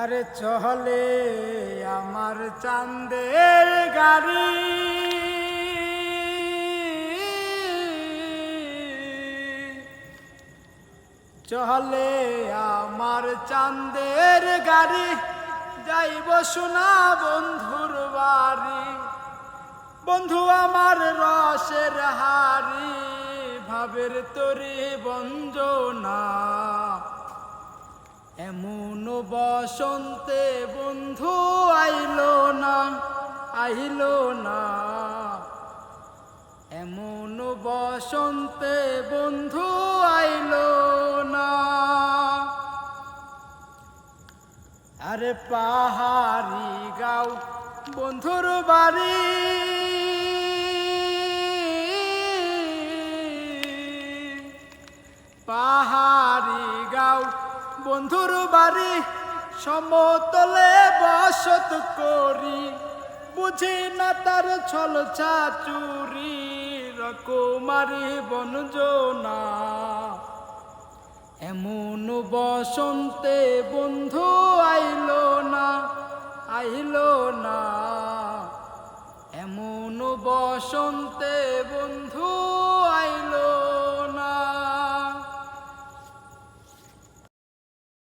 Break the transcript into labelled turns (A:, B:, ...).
A: আরে চলে আমার চাঁদের গাড়ি। চলে আমার চাঁদের গাড়ি, যাইব শোনা বন্ধুর বাড়ি। বন্ধু আমার রসের হারি ভাবের তরি বঞ্জনা। বসন্তে বন্ধু আইলো না আইলো না। এমন বসন্তে বন্ধু আইলো না। আরে পাহাড়ি গাও, বন্ধুর বাড়ি। পাহাড়ি গাও, বন্ধুর বাড়ি। সমতলে বসত করি। বুঝি না তার ছল চাচুরি রকমারি বনজনা এমন বসন্তে বন্ধু আইল না আইল না। এমন বসন্তে বন্ধু